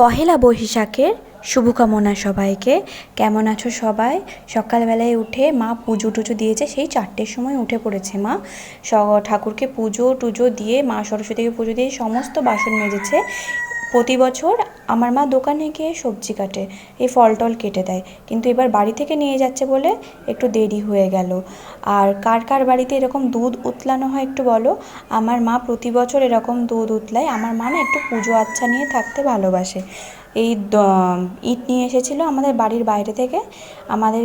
পহেলা বৈশাখের শুভকামনা সবাইকে। কেমন আছো সবাই? সকালবেলায় উঠে মা পুজো টুজো দিয়েছে, সেই চারটের সময় উঠে পড়েছে মা। ঠাকুরকে পুজো টুজো দিয়ে মা সরস্বতীকে পুজো দিয়ে সমস্ত বাসন মেজেছে। প্রতি বছর আমার মা দোকানে গিয়ে সবজি কাটে, এই ফল টল কেটে দেয়। কিন্তু এবার বাড়ি থেকে নিয়ে যাচ্ছে বলে একটু দেরি হয়ে গেল। আর কার কার বাড়িতে এরকম দুধ উতলানো হয় একটু বলো? আমার মা প্রতি বছর এরকম দুধ উতলায়। আমার মা না একটু পুজো আচ্ছা নিয়ে থাকতে ভালোবাসে। এই ইট নিয়ে এসেছিল আমাদের বাড়ির বাইরে থেকে। আমাদের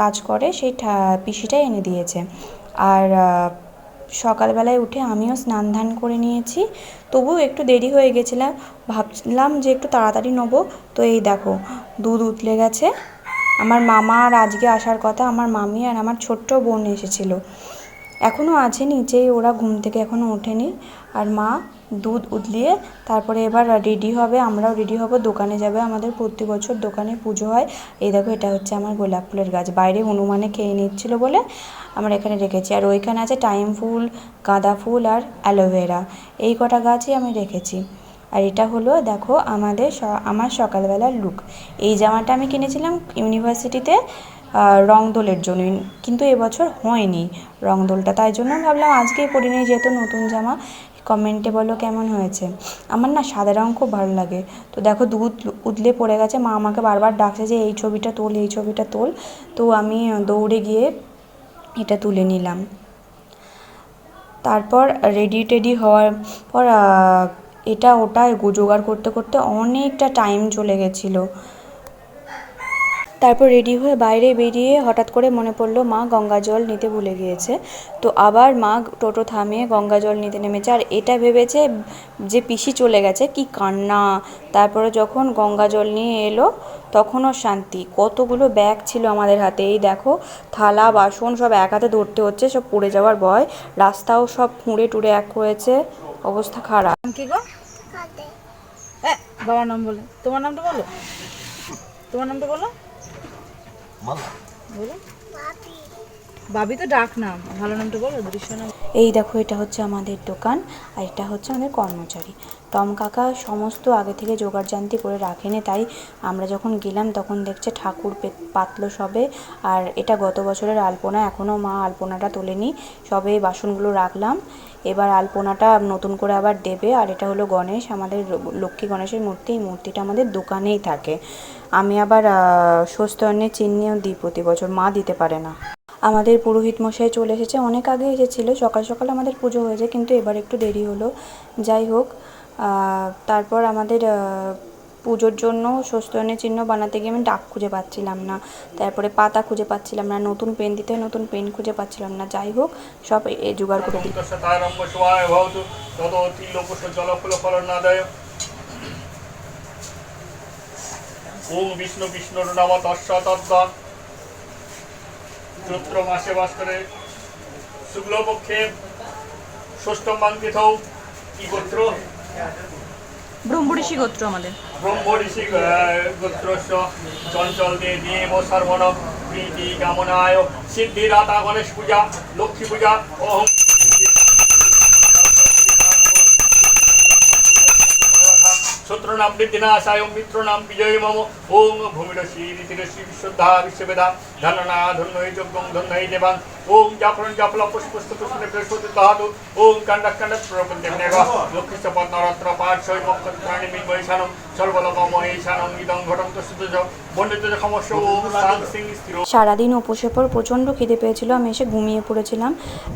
কাজ করে সেই পিসিটাই এনে দিয়েছে। আর সকালবেলায় উঠে আমিও স্নান ধান করে নিয়েছি। তবুও একটু দেরি হয়ে গেছিলাম ভাবছিলাম যে একটু তাড়াতাড়ি নেব। তো এই দেখো, দুধ উতলে গেছে। আমার মামা আর আজকে আসার কথা আমার মামি আর আমার ছোট্ট বোন এসেছিল। এখনও আছে নিচেই ওরা ঘুম থেকে এখনও ওঠেনি। আর মা দুধ উতলিয়ে তারপরে এবার রেডি হবে, আমরাও রেডি হব। দোকানে যাবে আমাদের প্রতি বছর দোকানে পুজো হয়। এই দেখো, এটা হচ্ছে আমার গোলাপ ফুলের গাছ। বাইরে হনুমানে খেয়ে নিচ্ছিল বলে আমরা এখানে রেখেছি। আর ওইখানে আছে টাইম ফুল, গাঁদা ফুল আর অ্যালোভেরা এই কটা গাছই আমি রেখেছি। আর এটা হলো, দেখো, আমাদের আমার সকালবেলার লুক এই জামাটা আমি কিনেছিলাম ইউনিভার্সিটিতে রংদোলের জন্য। কিন্তু এবছর হয়নি রংদোলটা। তাই জন্য ভাবলাম আজকেই পরে নিই যেহেতু নতুন জামা কমেন্টে বলো কেমন হয়েছে। আমার না সাদা রং খুব ভালো লাগে। তো দেখো দুধ উতলে পড়ে গেছে, মা আমাকে বারবার ডাকছে যে, এই ছবিটা তোল, এই ছবিটা তোল। তো আমি দৌড়ে গিয়ে এটা তুলে নিলাম। তারপর রেডি টেডি হওয়ার পর এটা ওটা জোগাড় করতে করতে অনেকটা টাইম চলে গেছিল। তারপর রেডি হয়ে বাইরে বেরিয়ে হঠাৎ করে মনে পড়ল মা গঙ্গা জল নিতে ভুলে গিয়েছে। তো আবার মা টোটো থামিয়ে গঙ্গা জল নিতে নেমেছে। আর এটা ভেবেছে যে পিসি চলে গেছে কি কান্না। তারপরে যখন গঙ্গা জল নিয়ে এলো তখনও শান্তি। কতগুলো ব্যাগ ছিল আমাদের হাতে। এই দেখো থালা বাসন সব এক হাতে ধরতে হচ্ছে সব পড়ে যাওয়ার ভয়। রাস্তাও সব খুঁড়ে টুড়ে এক হয়েছে। অবস্থা খারাপ। নাম কি গো? হ্যাঁ বাবার নাম বলে। তোমার নামটা বলো। তোমার নামটা বলো। বলো বাবি তো ডাক নাম, ভালো নামটা বলো, দৃশ্য নাম। এই দেখো, এটা হচ্ছে আমাদের দোকান আর এটা হচ্ছে আমাদের কর্মচারী। টম কাকা সমস্ত আগে থেকে জোগাড় জান্তি করে রাখেনি, তাই আমরা যখন গেলাম তখন দেখছে ঠাকুর পাতলো সবে আর এটা গত বছরের আলপনা এখনও মা আলপনাটা তোলেনি। সবে বাসনগুলো রাখলাম, এবার আলপনাটা নতুন করে আবার দেবে আর এটা হলো গণেশ, আমাদের লক্ষ্মী গণেশের মূর্তি, এই মূর্তিটা আমাদের দোকানেই থাকে। আমি আবার স্বস্তায়নের চিহ্নেও দিই প্রতি বছর, মা দিতে পারে না। আমাদের পুরোহিত মশাই চলে এসেছে। অনেক আগে এসেছিল, সকাল সকাল আমাদের পুজো হয়েছে কিন্তু এবার একটু দেরি হলো। যাই হোক তারপর আমাদের পুজোর জন্য স্বস্তায়নের চিহ্ন বানাতে গিয়ে আমি ডাক খুঁজে পাচ্ছিলাম না। তারপরে পাতা খুঁজে পাচ্ছিলাম না, নতুন পেন দিতে নতুন পেন খুঁজে পাচ্ছিলাম না। যাই হোক, সব এ- জোগাড় করে দিই। বিষ্ণু বিষ্ণুর চৈত্র মাসে বাস করে শুক্লপক্ষে ষষ্ঠম বাঙ্কিত কি গোত্র? ব্রহ্মঋষি গোত্র আমাদের। ব্রহ্ম ঋষি গোত্রস্য চঞ্চল দে দেব সর্বণ প্রীতি কামনায় সিদ্ধিদাতা গণেশ পূজা লক্ষ্মী পূজা অহম শত্রুনাম বৃদ্ধিনাশায় মিত্রনাম বিজয় মম ওং ভূমিরসি রীতিরসি বিশুদ্ধা বিশ্ববেদা ধননা ধন্যই যজ্ঞং ধন্যই দেবাং ওং জাফরণ জাফল পুষ্পস্ত পুষ্পে বৃহস্পতি দাহাতু ওং কাণ্ডক কাণ্ডক প্রপঞ্চমেগ লক্ষ্মীশ্চ পদ্মরত্র পার্শ্বই মক্ষত্রাণি মহিষানম ইদং সমস্য ওং সাং সিং স্থির সারাদিন উপসে পর প্রচণ্ড খিদে পেয়েছিল। আমি এসে ঘুমিয়ে পড়েছিলাম।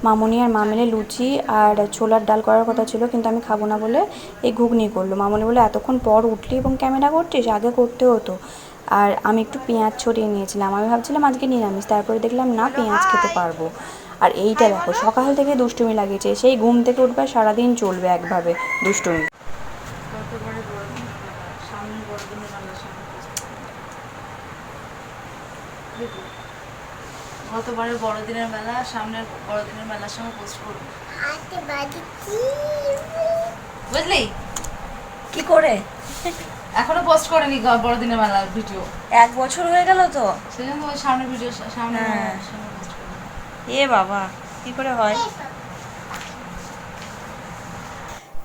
মামনি আর মামিলে লুচি আর ছোলার ডাল করার কথা ছিল, কিন্তু আমি খাব না বলে এই ঘুগনি করল। মামনি বলে এতক্ষণ পর উঠলি এবং ক্যামেরা করছিস আগে করতে হতো। আর আমি একটু পেঁয়াজ ছড়িয়ে নিয়েছিলাম। আমি ভাবছিলাম আজকে নিরামিষ তারপরে দেখলাম না পেঁয়াজ খেতে পারব। আর এইটা দেখো সকাল থেকে দুষ্টুমি লাগিয়েছে। সেই ঘুম থেকে উঠবে সারাদিন চলবে একভাবে দুষ্টুমি। গতবারের বড়দিনের মেলা সামনের বড়দিনের মেলার সঙ্গে পোস্ট করব। বুঝলি? কি করে? এখনও পোস্ট করেনি বড়দিনের মেলার ভিডিও এক বছর হয়ে গেল তো সেই জন্য ওই সামনের ভিডিও সামনে হ্যাঁ। সামনে। এ বাবা কি করে হয়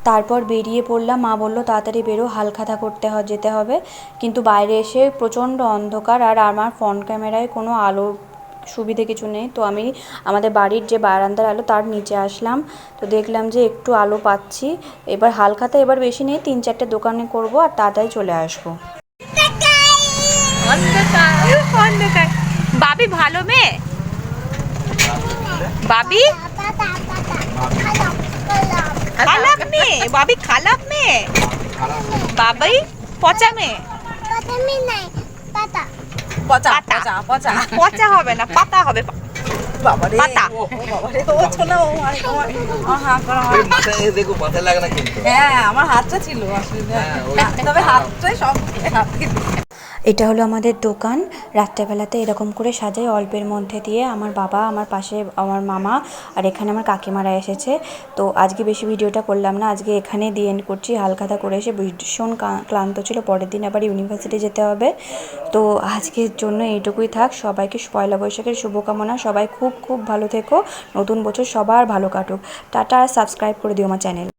তারপর বেরিয়ে পড়লাম মা বলল তাড়াতাড়ি বেরো হালখাতা করতে যেতে হবে কিন্তু বাইরে এসে প্রচণ্ড অন্ধকার আর আমার ফ্রন্ট ক্যামেরায় কোনো আলো সুবিধে কিছু নেই। তো আমি আমাদের বাড়ির যে বারান্দার আলো তার নিচে আসলাম। তো দেখলাম যে একটু আলো পাচ্ছি। এবার হালখাতা এবার বেশি নেই তিন চারটে দোকানে করব আর তাড়াতাড়ি চলে আসব। বাবি ভালো মেয়ে? বাবি? খালাপ মেয়ে? বাবি খালাপ মেয়ে? বাবাই পচা মেয়ে? পচা পচা পচা। পচা হবে না পাতা হবে। বাবারে পাতা। ও বাবারে ও ছোনা ও করা মাথায় দেখো মাথায় লাগে না কিন্তু। হ্যাঁ আমার হাতটা ছিল আসলে। হ্যাঁ, তবে হাতটাই সব হাত এটা হলো আমাদের দোকান। রাত্রেবেলাতে এরকম করে সাজাই, অল্পের মধ্যে দিয়ে আমার বাবা, আমার পাশে আমার মামা আর এখানে আমার কাকিমারা এসেছে। তো আজকে বেশি ভিডিওটা করলাম না, আজকে এখানে দিয়ে এন্ড করছি। হালখাতা করে এসে ভীষণ ক্লান্ত ছিল, পরের দিন আবার ইউনিভার্সিটি যেতে হবে। তো আজকের জন্য এইটুকুই থাক। সবাইকে পয়লা বৈশাখের শুভকামনা। সবাই খুব খুব ভালো থেকো। নতুন বছর সবার ভালো কাটুক। টাটা আর সাবস্ক্রাইব করে দিও আমার চ্যানেল